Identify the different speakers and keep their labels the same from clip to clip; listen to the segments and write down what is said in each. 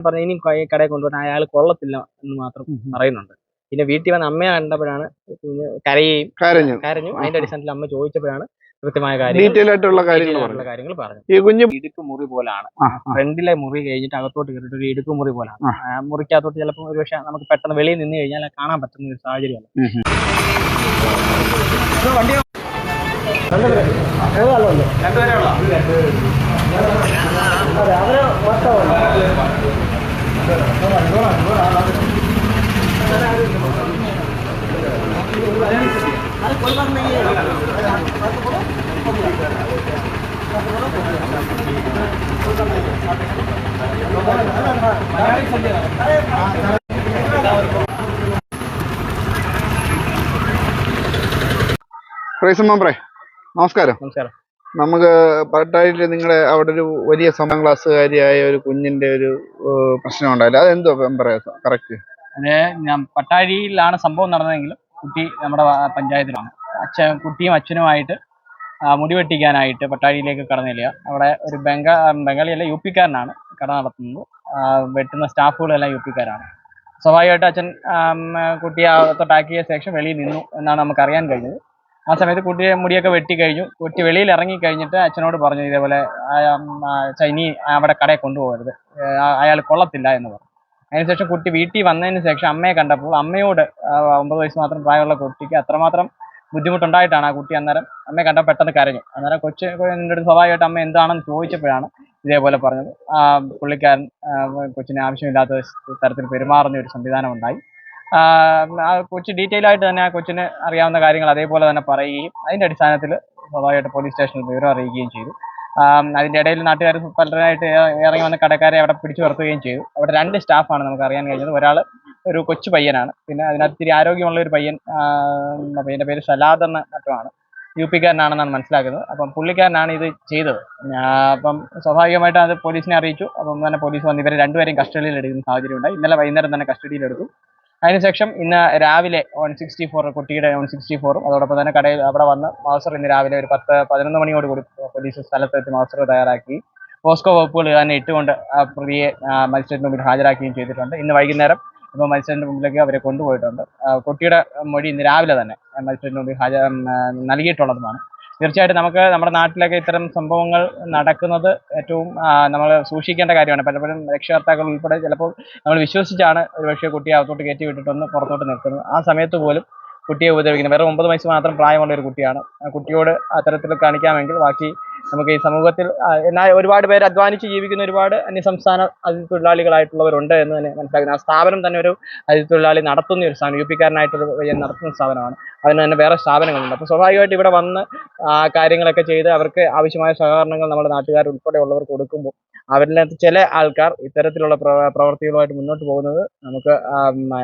Speaker 1: പറഞ്ഞു ഇനി ക- കടയിൽ കൊണ്ടുപോകാൻ അയാൾ കൊള്ളത്തില്ല എന്ന് മാത്രം പറയുന്നുണ്ട്. പിന്നെ വീട്ടിൽ വന്ന് അമ്മയെ കണ്ടപ്പോഴാണ് കരയും
Speaker 2: കരഞ്ഞു.
Speaker 1: കരഞ്ഞു. അതിന്റെ അടിസ്ഥാനത്തിൽ അമ്മ ചോദിച്ചപ്പോഴാണ് കൃത്യമായ കാര്യങ്ങൾ
Speaker 2: ആയിട്ടുള്ള കാര്യങ്ങൾ പറഞ്ഞു ഈ കുഞ്ഞ്
Speaker 1: ഇടുക്ക് മുറി പോലാണ്. ഫ്രണ്ടിലെ മുറി കഴിഞ്ഞിട്ട് അകത്തോട്ട് കയറിയിട്ട് ഒരു ഇടുക്ക് മുറി പോലാണ്. മുറിക്കകത്തോട്ട് ചിലപ്പോൾ ഒരു പക്ഷേ നമുക്ക് പെട്ടെന്ന് വെളിയിൽ നിന്ന് കഴിഞ്ഞാൽ കാണാൻ പറ്റുന്ന ഒരു സാഹചര്യമാണ്
Speaker 2: ഉം. പ്രൈസ് നമസ്കാരം.
Speaker 1: നമസ്കാരം.
Speaker 2: നമുക്ക് പട്ടായിട്ട് നിങ്ങളുടെ അവിടെ ഒരു വലിയ സമയം ക്ലാസ്സുകാരിയായ ഒരു കുഞ്ഞിന്റെ ഒരു പ്രശ്നം ഉണ്ടായില്ല. അതെന്തോ പറയാം കറക്റ്റ്
Speaker 1: അത് ഞാൻ പട്ടാഴിയിലാണ് സംഭവം നടന്നതെങ്കിലും കുട്ടി നമ്മുടെ പഞ്ചായത്തിലാണ്. അച്ഛൻ കുട്ടിയും അച്ഛനുമായിട്ട് മുടി വെട്ടിക്കാനായിട്ട് പട്ടാഴിയിലേക്ക് കടന്നില്ല. അവിടെ ഒരു ബംഗാ ബംഗാളിയല്ല യു പിക്കാരനാണ് കട നടത്തുന്നത്. വെട്ടുന്ന സ്റ്റാഫുകളെല്ലാം യു പിക്കാരാണ് സ്വാഭാവികമായിട്ട് അച്ഛൻ കുട്ടിയെ തൊട്ടാക്കിയ ശേഷം വെളിയിൽ നിന്നു എന്നാണ് നമുക്ക് അറിയാൻ കഴിഞ്ഞത്. ആ സമയത്ത് കുട്ടിയെ മുടിയൊക്കെ വെട്ടി കഴിഞ്ഞു. കുട്ടി വെളിയിൽ ഇറങ്ങി കഴിഞ്ഞിട്ട് അച്ഛനോട് പറഞ്ഞു ഇതേപോലെ ഇനി അവിടെ കടയിൽ കൊണ്ടുപോകരുത്. അയാൾ കൊള്ളത്തില്ല എന്ന് പറഞ്ഞു. അതിനുശേഷം കുട്ടി വീട്ടിൽ വന്നതിന് ശേഷം അമ്മയെ കണ്ടപ്പോൾ അമ്മയോട് ഒമ്പത് വയസ്സ് മാത്രം പ്രായമുള്ള കുട്ടിക്ക് അത്രമാത്രം ബുദ്ധിമുട്ടുണ്ടായിട്ടാണ് ആ കുട്ടി അന്നേരം അമ്മയെ കണ്ട പെട്ടെന്ന് കരഞ്ഞു. അന്നേരം കൊച്ചു എന്റെ അടുത്ത് സ്വാഭാവികമായിട്ട് അമ്മ എന്താണെന്ന് ചോദിച്ചപ്പോഴാണ് ഇതേപോലെ പറഞ്ഞത്. ആ പുള്ളിക്കാരൻ കൊച്ചിന് ആവശ്യമില്ലാത്ത തരത്തിൽ പെരുമാറുന്ന ഒരു സംവിധാനം ഉണ്ടായി. ആ, കൊച്ച് ഡീറ്റെയിൽ ആയിട്ട് തന്നെ ആ കൊച്ചിന് അറിയാവുന്ന കാര്യങ്ങൾ അതേപോലെ തന്നെ പറയുകയും അതിന്റെ അടിസ്ഥാനത്തിൽ സ്വാഭാവികമായിട്ട് പോലീസ് സ്റ്റേഷനിൽ വിവരം അറിയിക്കുകയും ചെയ്തു. അതിന്റെ ഇടയിൽ നാട്ടുകാർ പലരായിട്ട് ഇറങ്ങി വന്ന കടക്കാരെ അവിടെ പിടിച്ചു നിർത്തുകയും ചെയ്തു. അവിടെ രണ്ട് സ്റ്റാഫാണ് നമുക്ക് അറിയാൻ കഴിഞ്ഞത്. ഒരാൾ ഒരു കൊച്ചു പയ്യനാണ്. പിന്നെ അതിനകത്ത് ഇത്തിരി ആരോഗ്യമുള്ള ഒരു പയ്യൻ പയ്യന്റെ പേര് സലാദ് എന്ന മറ്റുമാണ് യു പിക്കാരനാണെന്നാണ് മനസ്സിലാക്കുന്നത്. അപ്പം പുള്ളിക്കാരനാണ് ഇത് ചെയ്തത്. അപ്പം സ്വാഭാവികമായിട്ട് അത് പോലീസിനെ അറിയിച്ചു. അപ്പം തന്നെ പോലീസ് വന്ന് ഇവരെ രണ്ടുപേരെയും കസ്റ്റഡിയിൽ എടുക്കുന്ന സാഹചര്യം ഉണ്ടായി. ഇന്നലെ വൈകുന്നേരം തന്നെ കസ്റ്റഡിയിൽ എടുത്തു. അതിനുശേഷം ഇന്ന് രാവിലെ വൺ സിക്സ്റ്റി ഫോർ കുട്ടിയുടെ വൺ സിക്സ്റ്റി ഫോറും അതോടൊപ്പം തന്നെ കടയിൽ അവിടെ വന്ന് മാസർ ഇന്ന് രാവിലെ ഒരു പത്ത് പതിനൊന്ന് മണിയോട് കൂടി പോലീസ് സ്ഥലത്തെത്തി മാസർ തയ്യാറാക്കി. പോസ്കോ വകുപ്പുകൾ തന്നെ ഇട്ടുകൊണ്ട് ആ പ്രതിയെ മജിസ്ട്രേറ്റിന് മുമ്പിൽ ഹാജരാക്കുകയും ചെയ്തിട്ടുണ്ട്. ഇന്ന് വൈകുന്നേരം ഇപ്പോൾ മജിസ്ട്രേറ്റിന് മുമ്പിലേക്ക് അവരെ കൊണ്ടുപോയിട്ടുണ്ട്. കുട്ടിയുടെ മൊഴി ഇന്ന് രാവിലെ തന്നെ മജിസ്ട്രേറ്റിന് മുമ്പിൽ ഹാജർ ഉം, നൽകിയിട്ടുള്ളതുമാണ്. തീർച്ചയായിട്ടും നമുക്ക് നമ്മുടെ നാട്ടിലൊക്കെ ഇത്തരം സംഭവങ്ങൾ നടക്കുന്നത് ഏറ്റവും നമ്മൾ സൂക്ഷിക്കേണ്ട കാര്യമാണ്. പലപ്പോഴും രക്ഷകർത്താക്കൾ ഉൾപ്പെടെ ചിലപ്പോൾ നമ്മൾ വിശ്വസിച്ചാണ് ഒരു ഒരുപക്ഷെ കുട്ടിയെ അകത്തോട്ട് കയറ്റി വിട്ടിട്ടൊന്ന് പുറത്തോട്ട് നിൽക്കുന്നത് ആ സമയത്ത് പോലും കുട്ടിയെ ഉപദ്രവിക്കുന്നത് വെറും ഒമ്പത് വയസ്സ് മാത്രം പ്രായമുള്ള ഒരു കുട്ടിയാണ്. കുട്ടിയോട് അത്തരത്തിൽ കാണിക്കാമെങ്കിൽ ബാക്കി നമുക്ക് ഈ സമൂഹത്തിൽ എന്നാൽ ഒരുപാട് പേര് അധ്വാനിച്ച് ജീവിക്കുന്ന ഒരുപാട് അന്യസംസ്ഥാന അതിഥി തൊഴിലാളികളായിട്ടുള്ളവരുണ്ട് എന്ന് തന്നെ മനസ്സിലാക്കുന്നത് ആ സ്ഥാപനം തന്നെ ഒരു അതിഥി തൊഴിലാളി നടത്തുന്ന ഒരു സ്ഥാപനം യു പിക്കാരനായിട്ടൊരു നടത്തുന്ന സ്ഥാപനമാണ്. അതിന് തന്നെ വേറെ സ്ഥാപനങ്ങളുണ്ട്. അപ്പോൾ സ്വാഭാവികമായിട്ട് ഇവിടെ വന്ന് ആ കാര്യങ്ങളൊക്കെ ചെയ്ത് അവർക്ക് ആവശ്യമായ സഹകരണങ്ങൾ നമ്മുടെ നാട്ടുകാർ ഉൾപ്പെടെയുള്ളവർ കൊടുക്കുമ്പോൾ അവരിനകത്ത് ചില ആൾക്കാർ ഇത്തരത്തിലുള്ള പ്രവ- പ്രവർത്തികളുമായിട്ട് മുന്നോട്ട് പോകുന്നത് നമുക്ക്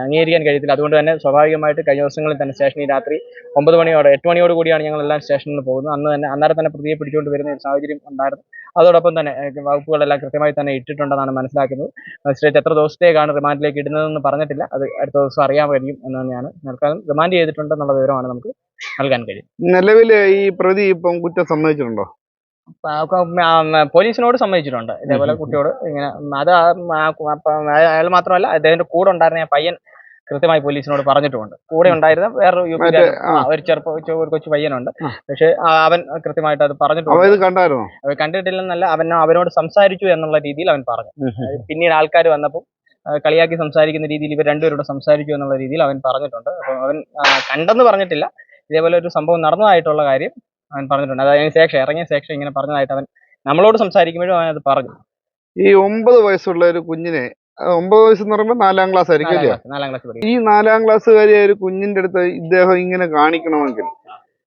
Speaker 1: അംഗീകരിക്കാൻ കഴിയത്തില്ല. അതുകൊണ്ട് തന്നെ സ്വാഭാവികമായിട്ട് കഴിഞ്ഞ ദിവസങ്ങളിൽ തന്നെ സ്റ്റേഷനിൽ രാത്രി ഒമ്പത് മണിയോടെ എട്ട് മണിയോട് കൂടിയാണ് ഞങ്ങൾ എല്ലാം സ്റ്റേഷനിൽ പോകുന്നത്. അന്ന് തന്നെ അന്നേരം തന്നെ പ്രതിയെ പിടിച്ചുകൊണ്ട് വരുന്ന ഒരു സാഹചര്യം ഉണ്ടായിരുന്നു. അതോടൊപ്പം തന്നെ വകുപ്പുകളെല്ലാം കൃത്യമായി തന്നെ ഇട്ടിട്ടുണ്ടെന്നാണ് മനസ്സിലാക്കുന്നത്. മജിസ്ട്രേറ്റ് എത്ര ദിവസത്തേക്കാണ് റിമാൻഡിലേക്ക് ഇടുന്നതെന്ന് പറഞ്ഞിട്ടില്ല. അത് അടുത്ത ദിവസം അറിയാൻ കഴിയും എന്ന് തന്നെയാണ് നിൽക്കാനും റിമാൻഡ് ചെയ്തിട്ടുണ്ടെന്നുള്ള വിവരമാണ് നമുക്ക് നൽകാൻ കഴിയും
Speaker 2: നിലവിൽ ഈ പ്രതി ഇപ്പം കുറ്റം സമ്മതിച്ചിട്ടുണ്ടോ?
Speaker 1: പോലീസിനോട് സമ്മതിച്ചിട്ടുണ്ട്. ഇതേപോലെ. കുട്ടിയോട് ഇങ്ങനെ അത് അയാൾ മാത്രമല്ല അദ്ദേഹത്തിന്റെ കൂടെ ഉണ്ടായിരുന്ന പയ്യൻ കൃത്യമായി പോലീസിനോട് പറഞ്ഞിട്ടുമുണ്ട് കൂടെ ഉണ്ടായിരുന്ന വേറൊരു യു
Speaker 2: മറ്റേ,
Speaker 1: ഒരു ചെറുപ്പ ഒരു കൊച്ചു പയ്യനുണ്ട്. പക്ഷെ അവൻ കൃത്യമായിട്ട് അത് പറഞ്ഞിട്ടുണ്ട്. കണ്ടിട്ടില്ലെന്നല്ല അവൻ അവനോട് സംസാരിച്ചു എന്നുള്ള രീതിയിൽ അവൻ പറഞ്ഞു. പിന്നീട് ആൾക്കാർ വന്നപ്പോൾ കളിയാക്കി സംസാരിക്കുന്ന രീതിയിൽ ഇവർ രണ്ടുപേരോട് സംസാരിച്ചു എന്നുള്ള രീതിയിൽ അവൻ പറഞ്ഞിട്ടുണ്ട്. അപ്പോൾ അവൻ കണ്ടെന്ന് പറഞ്ഞിട്ടില്ല. ഇതേപോലെ ഒരു സംഭവം നടന്നതായിട്ടുള്ള കാര്യം അവൻ പറഞ്ഞിട്ടുണ്ട്. അതായത് ശേഷം ഇറങ്ങിയ ശേഷം ഇങ്ങനെ പറഞ്ഞതായിട്ട് അവൻ നമ്മളോട് സംസാരിക്കുമ്പോഴും അവൻ അത് പറഞ്ഞു.
Speaker 2: ഈ ഒമ്പത് വയസ്സുള്ള ഒരു കുഞ്ഞിനെ ആ, വയസ്സ് എന്ന് പറയുമ്പോൾ നാലാം ക്ലാസ് ആയിരിക്കും അല്ലേ?
Speaker 1: നാലാം ക്ലാസ്
Speaker 2: ഈ നാലാം ക്ലാസ്സുകാരിയായ ഒരു കുഞ്ഞിന്റെ അടുത്ത് ഇദ്ദേഹം ഇങ്ങനെ കാണിക്കണമെങ്കിൽ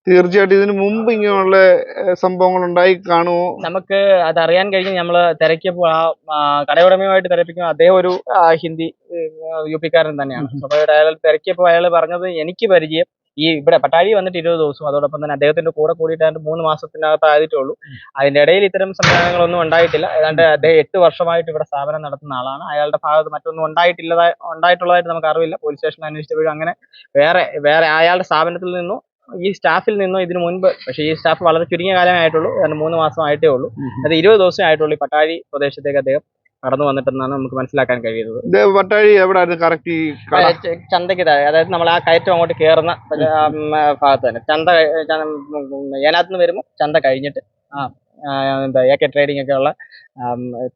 Speaker 2: തീർച്ചയായിട്ടും ഇതിനു മുമ്പ് ഇങ്ങനെയുള്ള സംഭവങ്ങൾ ഉണ്ടായി കാണുമോ?
Speaker 1: നമുക്ക് അത് അറിയാൻ കഴിഞ്ഞ് നമ്മൾ തിരക്കിയപ്പോൾ ആ കടയുടമയുമായിട്ട് തിരക്കിയപ്പോൾ അദ്ദേഹം ഒരു ഹിന്ദി യു പിക്കാരൻ തന്നെയാണ്.
Speaker 2: അപ്പൊ
Speaker 1: അപ്പോൾ അയാൾ തിരക്കിയപ്പോൾ അയാൾ പറഞ്ഞത് എനിക്ക് പരിചയം ഈ ഇവിടെ പട്ടാഴി വന്നിട്ട് ഇരുപത് ദിവസം. അതോടൊപ്പം തന്നെ അദ്ദേഹത്തിന്റെ കൂടെ കൂടിയിട്ട് മൂന്ന് മാസത്തിനകത്ത് ആയിട്ടുള്ളൂ അതിന്റെ ഇടയിൽ ഇത്തരം സംവിധാനങ്ങളൊന്നും ഉണ്ടായിട്ടില്ല. ഏതാണ്ട് അദ്ദേഹം എട്ട് വർഷമായിട്ട് ഇവിടെ സ്ഥാപനം നടത്തുന്ന ആളാണ്. അയാളുടെ ഭാഗത്ത് മറ്റൊന്നും ഉണ്ടായിട്ടില്ല ഉണ്ടായിട്ടുള്ളതായിട്ട് നമുക്ക് അറിവില്ല പോലീസ് സ്റ്റേഷനിൽ അന്വേഷിച്ചപ്പോഴും അങ്ങനെ വേറെ വേറെ അയാളുടെ സ്ഥാപനത്തിൽ നിന്നോ ഈ സ്റ്റാഫിൽ നിന്നോ ഇതിനു മുൻപ് പക്ഷേ ഈ സ്റ്റാഫ് വളരെ ചുരുങ്ങിയ കാലമേ ആയിട്ടുള്ളൂ. ഏതാണ്ട് മൂന്ന് മാസം ആയിട്ടേ ഉള്ളൂ. അത് ഇരുപത് ദിവസമായിട്ടുള്ളൂ ഈ പട്ടാഴി പ്രദേശത്തേക്ക് അദ്ദേഹം കടന്നു വന്നിട്ടെന്നാണ് നമുക്ക് മനസ്സിലാക്കാൻ കഴിയുന്നത്.
Speaker 2: ഇത് പട്ടാഴി എവിടെയായിരുന്നു കറക്റ്റ് ഈ കട?
Speaker 1: ചന്തയ്ക്ക് താഴെ അതായത് നമ്മൾ ആ കയറ്റം അങ്ങോട്ട് കയറുന്ന ഭാഗത്ത് തന്നെ. ചന്ത ഏനാത്ത് നിന്ന് വരുമ്പോൾ ചന്ത കഴിഞ്ഞിട്ട് ആ, എന്താ എ കെ ട്രേഡിംഗ് ഒക്കെ ഉള്ള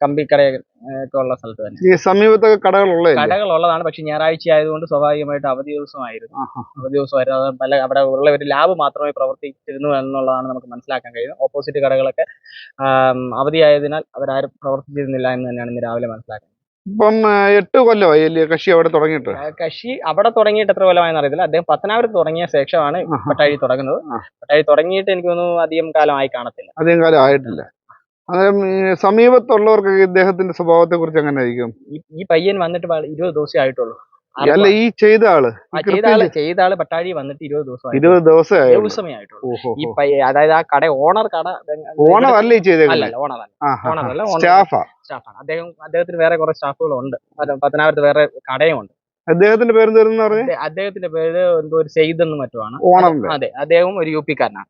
Speaker 1: കമ്പിക്കടയൊക്കെ കമ്പിക്കട ഉള്ള സ്ഥലത്ത് തന്നെ.
Speaker 2: ഈ സമീപത്തൊക്കെ കടകളുള്ളതല്ലേ
Speaker 1: കടകളുള്ളതാണ് പക്ഷെ ഞായറാഴ്ച ആയതുകൊണ്ട് സ്വാഭാവികമായിട്ട് അവധി ദിവസമായിരുന്നു. അവധി ദിവസമായിരുന്നു. അത് പല അവിടെ ഉള്ള ഒരു ലാബ് മാത്രമേ പ്രവർത്തിച്ചിരുന്നു എന്നുള്ളതാണ് നമുക്ക് മനസ്സിലാക്കാൻ കഴിയുന്നത്. ഓപ്പോസിറ്റ് കടകളൊക്കെ അവധിയായതിനാൽ അവരാരും പ്രവർത്തിച്ചിരുന്നില്ല എന്ന് തന്നെയാണ് ഇന്ന് രാവിലെ മനസ്സിലാക്കുന്നത്.
Speaker 2: ഇപ്പം എട്ട് കൊല്ലമായി അല്ലേ കക്ഷി അവിടെ തുടങ്ങിയിട്ട്.
Speaker 1: കക്ഷി അവിടെ തുടങ്ങിയിട്ട് എത്ര കൊല്ലമായെന്ന് അറിയത്തില്ല. അദ്ദേഹം പത്തനാപുരത്ത് തുടങ്ങിയ ശേഷമാണ്. പട്ടാഴി തുടങ്ങുന്നത്. പട്ടാഴി തുടങ്ങിയിട്ട് എനിക്ക് തോന്നുന്നു അധികം കാലമായി കാണത്തില്ല.
Speaker 2: അധികം കാലം ആയിട്ടില്ല. അന്നേരം സമീപത്തുള്ളവർക്ക് ഇദ്ദേഹത്തിന്റെ സ്വഭാവത്തെ കുറിച്ച് എങ്ങനെ ആയിരിക്കും?
Speaker 1: ഈ പയ്യൻ വന്നിട്ട് ഇരുപത് ദിവസമേ ആയിട്ടുള്ളൂ.
Speaker 2: അല്ല ഈ ചെയ്ത ആൾ
Speaker 1: ചെയ്ത ആൾ ചെയ്ത ആൾ പട്ടാഴി വന്നിട്ട് ഇരുപത് ദിവസം
Speaker 2: ഇരുപത് ദിവസമേ ആയുള്ളൂ
Speaker 1: ദിവസമേ ആയിട്ടുള്ളൂ ഈ അതായത് ആ കട ഓണർ കട
Speaker 2: ഓണം അല്ലേ ചെയ്തേക്കുന്നത്?
Speaker 1: അല്ല ഓണർ അല്ല ഓണർ ഓണർ
Speaker 2: സ്റ്റാഫാ?
Speaker 1: സ്റ്റാഫാണ്. അദ്ദേഹം അദ്ദേഹത്തിന് വേറെ കുറെ സ്റ്റാഫുകളുണ്ട്. പത്തനാപുരത്ത് വേറെ കടയും ഉണ്ട്
Speaker 2: അദ്ദേഹത്തിന്റെ പേര് തീർന്നു പറഞ്ഞ
Speaker 1: അദ്ദേഹത്തിന്റെ പേര് എന്തോ ഒരു സെയ്ദ് എന്ന് മറ്റുമാണ്.
Speaker 2: ഓണറിന്റെ.
Speaker 1: അതെ അദ്ദേഹം ഒരു യു പിക്കാരനാണ്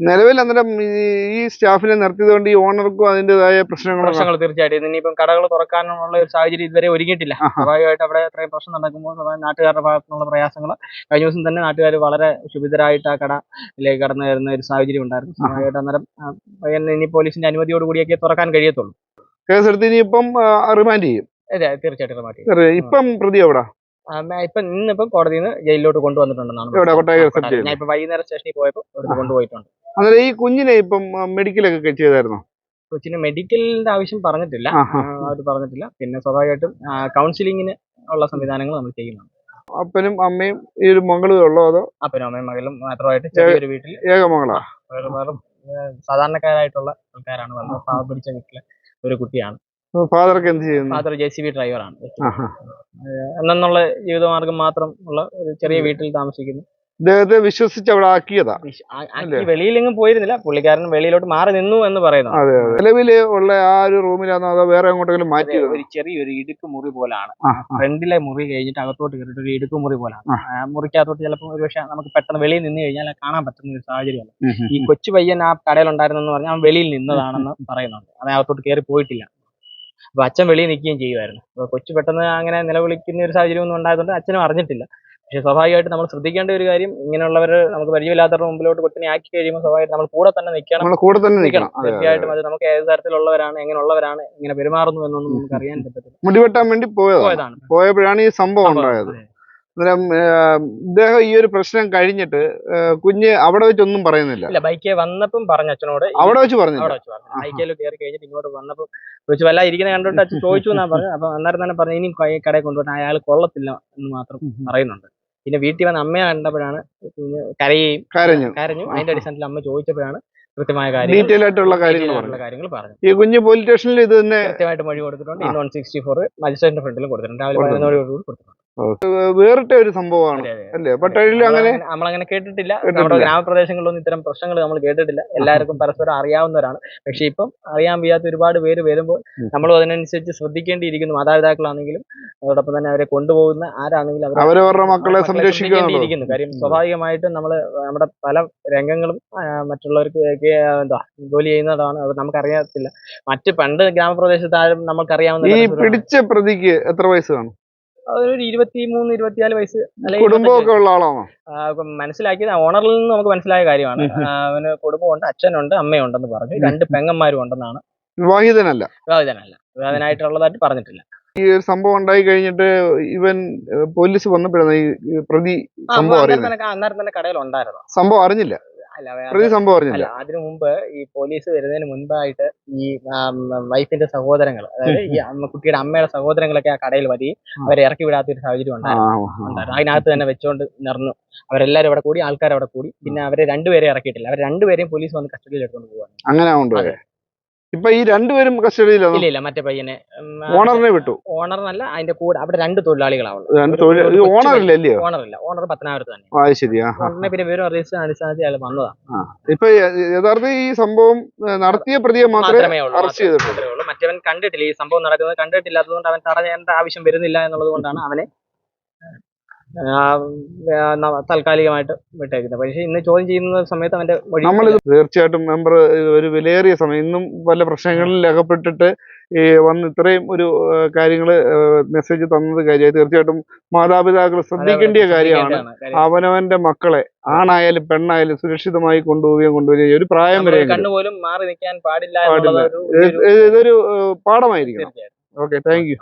Speaker 2: നിലവിൽ അന്നേരം ഈ- സ്റ്റാഫിനെ നിർത്തിയത് കൊണ്ട് ഈ ഓണർക്കും അതിന്റേതായ പ്രശ്നങ്ങൾ
Speaker 1: പ്രശ്നങ്ങൾ തീർച്ചയായിട്ടും. ഇനിയിപ്പം കടകൾ തുറക്കാനുള്ള ഒരു സാഹചര്യം ഇതുവരെ ഒരുങ്ങിയിട്ടില്ല. സ്വാഭാവികമായിട്ട് അവിടെ അത്രയും പ്രശ്നം നടക്കുമ്പോൾ നാട്ടുകാരുടെ ഭാഗത്തുനിന്നുള്ള പ്രയാസങ്ങൾ. കഴിഞ്ഞ ദിവസം തന്നെ നാട്ടുകാർ വളരെ ക്ഷുഭിതരായിട്ട് ആ കടയിലേക്ക് കടന്നു വരുന്ന ഒരു സാഹചര്യം ഉണ്ടായിരുന്നു. സ്വാഭാവികമായിട്ട് അന്നേരം ഇനി പോലീസിന്റെ അനുമതിയോടുകൂടിയൊക്കെ തുറക്കാൻ കഴിയത്തുള്ളൂ.
Speaker 2: കേസെടുത്ത് ഇനിയിപ്പം റിമാൻഡ് ചെയ്യും.
Speaker 1: അതെ തീർച്ചയായിട്ടും
Speaker 2: ഇപ്പം പ്രതി എവിടെ
Speaker 1: ഇപ്പൊ ഇന്നിപ്പം കോടതിയിൽ നിന്ന് ജയിലിലോട്ട് കൊണ്ടുവന്നിട്ടുണ്ടെന്നാണ് ഞാൻ ഇപ്പൊ വൈകുന്നേരം സ്റ്റേഷനിൽ പോയപ്പോൾ കൊണ്ടുപോയിട്ടുണ്ട്.
Speaker 2: അന്നേരം ഈ കുഞ്ഞിനെ ഇപ്പം മെഡിക്കലൊക്കെ ചെയ്തായിരുന്നോ?
Speaker 1: കൊച്ചിന് മെഡിക്കലിന്റെ ആവശ്യം പറഞ്ഞിട്ടില്ല. അവർ പറഞ്ഞിട്ടില്ല. പിന്നെ സ്വാഭാവികമായിട്ടും കൗൺസിലിങ്ങിന് ഉള്ള സംവിധാനങ്ങൾ നമ്മൾ ചെയ്യുന്നുണ്ട്.
Speaker 2: അപ്പനും അമ്മയും ഈ ഒരു മകളും ഉള്ളോ അതോ?
Speaker 1: അപ്പനും അമ്മയും മകളും മാത്രമായിട്ട് ചെറിയൊരു വീട്ടിൽ
Speaker 2: ഏക മകളാ
Speaker 1: വേറെ സാധാരണക്കാരായിട്ടുള്ള ആൾക്കാരാണ്. വന്നത് പാവം പിടിച്ച വീട്ടിലെ ഒരു കുട്ടിയാണ്.
Speaker 2: ഫാദർക്ക് എന്ത് ചെയ്യുന്നു?
Speaker 1: ഫാദർ ജെ സി ബി ഡ്രൈവറാണ്. എന്നുള്ള ജീവിതമാർഗം മാത്രം ഉള്ള ഒരു ചെറിയ വീട്ടിൽ താമസിക്കുന്നു.
Speaker 2: ഇദ്ദേഹത്തെ വിശ്വസിച്ച് അവിടെ ആക്കിയതാ.
Speaker 1: വെളിയിലെങ്ങും പോയിരുന്നില്ല. പുള്ളിക്കാരൻ വെളിയിലോട്ട് മാറി നിന്നു എന്ന് പറയുന്നു.
Speaker 2: അതെ അതെ. നിലവിൽ ഉള്ള ആ ഒരു റൂമിലാണോ അതോ വേറെ എങ്ങോട്ടെങ്കിലും മാറ്റിയത്
Speaker 1: ഒരു ചെറിയൊരു ഇടുക്ക് മുറി പോലാണ്. ഫ്രണ്ടിലെ മുറി കഴിഞ്ഞിട്ട് അകത്തോട്ട് കയറിയിട്ട് ഒരു ഇടുക്ക് മുറി പോലാണ്. മുറിക്കകത്തോട്ട് ചിലപ്പോൾ ഒരു പക്ഷേ നമുക്ക് പെട്ടെന്ന് വെളിയിൽ നിന്ന് കഴിഞ്ഞാൽ കാണാൻ പറ്റുന്ന ഒരു സാഹചര്യമല്ല. ഈ കൊച്ചു പയ്യൻ ആ കടയിലുണ്ടായിരുന്നെന്ന് പറഞ്ഞാൽ അവൻ വെളിയിൽ നിന്നതാണെന്ന് പറയുന്നുണ്ട്. അവൻ അകത്തോട്ട് കയറി പോയിട്ടില്ല. അപ്പൊ അച്ഛൻ വെളിയിൽ നിൽക്കുകയും ചെയ്യുമായിരുന്നു അപ്പൊ കൊച്ചു പെട്ടെന്ന് അങ്ങനെ നിലവിളിക്കുന്ന ഒരു സാഹചര്യം ഒന്നും ഉണ്ടായതുകൊണ്ട് അച്ഛനും അറിഞ്ഞിട്ടില്ല. പക്ഷെ സ്വാഭാവികമായിട്ട് നമ്മൾ ശ്രദ്ധിക്കേണ്ട ഒരു കാര്യം ഇങ്ങനെയുള്ളവർ നമുക്ക് പരിചയമില്ലാത്തവരുടെ മുമ്പിലോട്ട് കൊച്ചിനെ ആക്കി കഴിയുമ്പോൾ സ്വാഭാവികമായിട്ട് നമ്മൾ കൂടെ തന്നെ നിൽക്കണം.
Speaker 2: നമ്മൾ കൂടെ തന്നെ നിൽക്കണം.
Speaker 1: തീർച്ചയായിട്ടും അത്. നമുക്ക് ഏത് തരത്തിലുള്ളവരാണ് എങ്ങനെയുള്ളവരാണ് ഇങ്ങനെ പെരുമാറുന്നു എന്നൊന്നും നമുക്ക് അറിയാൻ പറ്റത്തില്ല.
Speaker 2: മുടിവെട്ടാൻ വേണ്ടി പോയതാണ്. പോയപ്പോഴാണ് ഈ സംഭവം ഉണ്ടായത്. അന്നേരം ഇദ്ദേഹം ഈ ഒരു പ്രശ്നം കഴിഞ്ഞിട്ട് കുഞ്ഞ് അവിടെ വെച്ചൊന്നും പറയുന്നില്ല.
Speaker 1: ഇല്ല ബൈക്കേ വന്നപ്പം പറഞ്ഞു അച്ഛനോട്
Speaker 2: അവിടെ വെച്ച്
Speaker 1: പറഞ്ഞു ബൈക്കേൽ കയറി കഴിഞ്ഞിട്ട് ഇങ്ങോട്ട് വന്നപ്പം ചോദിച്ചു വല്ല ഇരിക്കുന്ന കണ്ടിട്ട് അച്ഛൻ ചോദിച്ചു എന്നാ പറഞ്ഞു അപ്പൊ അന്നേരം തന്നെ പറഞ്ഞു ഇനി കടയിൽ കൊണ്ടുപോയിട്ട് അയാൾ കൊള്ളത്തില്ല എന്ന് മാത്രം പറയുന്നുണ്ട്. പിന്നെ വീട്ടിൽ വന്ന അമ്മയെ കണ്ടപ്പോഴാണ് കരയും കരയുകയും
Speaker 2: കരഞ്ഞു.
Speaker 1: കരഞ്ഞു അതിന്റെ അടിസ്ഥാനത്തിൽ അമ്മ ചോദിച്ചപ്പോഴാണ് കൃത്യമായ കാര്യങ്ങൾ
Speaker 2: ഡീറ്റെയിൽ ആയിട്ടുള്ള കാര്യങ്ങൾ പറഞ്ഞു ഈ കുഞ്ഞ് പോലീസ് സ്റ്റേഷനിൽ ഇത് തന്നെ
Speaker 1: കൃത്യമായിട്ട് മൊഴി കൊടുത്തിട്ടുണ്ട്. വൺ സിക്സ്റ്റി ഫോർ മജിസ്ട്രേറ്റിന്റെ കൊടുത്തിട്ടുണ്ട്. രാവിലെ
Speaker 2: കൊടുത്തിട്ടുണ്ട്.
Speaker 1: കൊടുത്തിട്ടുണ്ട്.
Speaker 2: വേറിട്ട ഒരു സംഭവമാണ്. അല്ലേ? പട്ടാഴിയിൽ അങ്ങനെ
Speaker 1: നമ്മളങ്ങനെ- കേട്ടിട്ടില്ല. നമ്മുടെ ഗ്രാമപ്രദേശങ്ങളിലൊന്നും ഇത്തരം പ്രശ്നങ്ങൾ നമ്മൾ കേട്ടിട്ടില്ല. എല്ലാവർക്കും പരസ്പരം അറിയാവുന്നവരാണ്. പക്ഷെ ഇപ്പം അറിയാൻ വയ്യാത്ത ഒരുപാട് പേര് വരുമ്പോൾ നമ്മൾ അതിനനുസരിച്ച് ശ്രദ്ധിക്കേണ്ടിയിരിക്കുന്നു. മാതാപിതാക്കളാണെങ്കിലും അതോടൊപ്പം തന്നെ അവരെ കൊണ്ടുപോകുന്ന ആരാണെങ്കിലും അവരെ
Speaker 2: അവരവരുടെ മക്കളെ
Speaker 1: സംരക്ഷിക്കേണ്ടിയിരിക്കുന്നു കാര്യം സ്വാഭാവികമായിട്ടും നമ്മൾ നമ്മുടെ പല രംഗങ്ങളും മറ്റുള്ളവർക്ക് എന്താ ജോലി ചെയ്യുന്നതാണ്. അത് നമുക്കറിയത്തില്ല. മറ്റ് പണ്ട് ഗ്രാമപ്രദേശത്ത് ആരും നമുക്കറിയാവുന്ന
Speaker 2: ഈ പിടിച്ച പ്രതിക്ക് എത്ര വയസ്സാണ് കാണും?
Speaker 1: ഒരു ഇരുപത്തി മൂന്ന് ഇരുപത്തിനാല് വയസ്സ്
Speaker 2: കുടുംബമൊക്കെ ഉള്ള ആളാണോ?
Speaker 1: മനസ്സിലാക്കിയത് ഓണറിൽ നിന്ന് നമുക്ക് മനസ്സിലായ കാര്യമാണ്. അവന് കുടുംബമുണ്ട് അച്ഛനുണ്ട് അമ്മയുണ്ടെന്ന് പറഞ്ഞു. രണ്ട് പെങ്ങന്മാരും ഉണ്ടെന്നാണ്
Speaker 2: വിവാഹിതനല്ല?
Speaker 1: വിവാഹിതനല്ല. വിവാഹിതനായിട്ടുള്ളതായിട്ട് പറഞ്ഞിട്ടില്ല.
Speaker 2: ഈ ഒരു സംഭവം ഉണ്ടായി കഴിഞ്ഞിട്ട് ഇവൻ പോലീസ് വന്നപ്പോഴാണ് ഈ പ്രതി സംഭവം
Speaker 1: അന്നേരം
Speaker 2: അറിയുന്നത്?
Speaker 1: തന്നെ അന്നേരം തന്നെ കടയിൽ ഉണ്ടായിരുന്നു
Speaker 2: സംഭവം അറിഞ്ഞില്ല? പ്രതി സംഭവം അറിഞ്ഞില്ല.
Speaker 1: അല്ല അതിനു മുമ്പ് ഈ പോലീസ് വരുന്നതിന് മുൻപായിട്ട് ഈ വൈഫിന്റെ സഹോദരങ്ങൾ അതായത് ഈ കുട്ടിയുടെ അമ്മയുടെ സഹോദരങ്ങളൊക്കെ ആ കടയിൽ വരി അവരെ ഇറക്കി വിടാത്ത ഒരു സാഹചര്യം ഉണ്ടായിരുന്നു. അതിനകത്ത് തന്നെ വെച്ചോണ്ട് നിറഞ്ഞു. അവരെല്ലാരും അവിടെ കൂടി ആൾക്കാർ അവിടെ കൂടി. പിന്നെ അവരെ രണ്ടുപേരെ ഇറക്കിയിട്ടില്ല. അവർ രണ്ടുപേരെയും പോലീസ് വന്ന് കസ്റ്റഡിയിൽ എടുത്തുകൊണ്ട് പോവാണ്.
Speaker 2: അങ്ങനെ ഇപ്പൊ ഈ രണ്ടുപേരും കസ്റ്റഡിയിലാണ്
Speaker 1: ഇല്ല ഇല്ല മറ്റേ പയ്യനെ
Speaker 2: ഓണറിനെ വിട്ടു
Speaker 1: ഓണറിനല്ല അതിന്റെ കൂടെ അവിടെ രണ്ട് തൊഴിലാളികളാവുള്ളൂ
Speaker 2: ഓണറില്ല അല്ലയോ
Speaker 1: ഓണർ ഇല്ല ഓണർ പത്തനാപുരത്ത് തന്നെ
Speaker 2: ആ അത് ശരിയാ
Speaker 1: ഓണറിനെ പിന്നെ വിവരം അറിയിച്ച അടിസ്ഥാനത്തിൽ അയാൾ വന്നതാണ്
Speaker 2: ഇപ്പൊ യഥാർത്ഥ ഈ സംഭവം നടത്തിയ പ്രതിയെ മാത്രമേ അറസ്റ്റ് ചെയ്തിട്ടുള്ളൂ
Speaker 1: മറ്റവൻ കണ്ടിട്ടില്ല ഈ സംഭവം നടക്കുന്നത് കണ്ടിട്ടില്ലാത്തതുകൊണ്ട് അവൻ തടയേണ്ട ആവശ്യം വരുന്നില്ല എന്നുള്ളത് കൊണ്ടാണ് അവനെ താൽക്കാലികമായിട്ട് വിട്ടേക്കുന്നത്. പക്ഷേ ഇന്ന് ചോദ്യം ചെയ്യുന്ന സമയത്ത് അവന്റെ
Speaker 2: നമ്മൾ തീർച്ചയായിട്ടും മെമ്പർ ഒരു വിലയേറിയ സമയം. ഇന്നും പല പ്രശ്നങ്ങളിൽ അകപ്പെട്ടിട്ട് ഈ വന്ന് ഇത്രയും ഒരു കാര്യങ്ങൾ മെസ്സേജ് തന്നത് കാര്യമായി. തീർച്ചയായിട്ടും മാതാപിതാക്കൾ ശ്രദ്ധിക്കേണ്ട കാര്യമാണ്. അവനവന്റെ മക്കളെ ആണായാലും പെണ്ണായാലും സുരക്ഷിതമായി കൊണ്ടുപോവുകയും കൊണ്ടുവരികയും ഒരു പ്രായം വരെ
Speaker 1: കണ്ണുപോലും മാറി നിൽക്കാൻ പാടില്ല
Speaker 2: ഇതൊരു പാഠമായിരിക്കും പാഠമായിരിക്കണം. Okay thank you.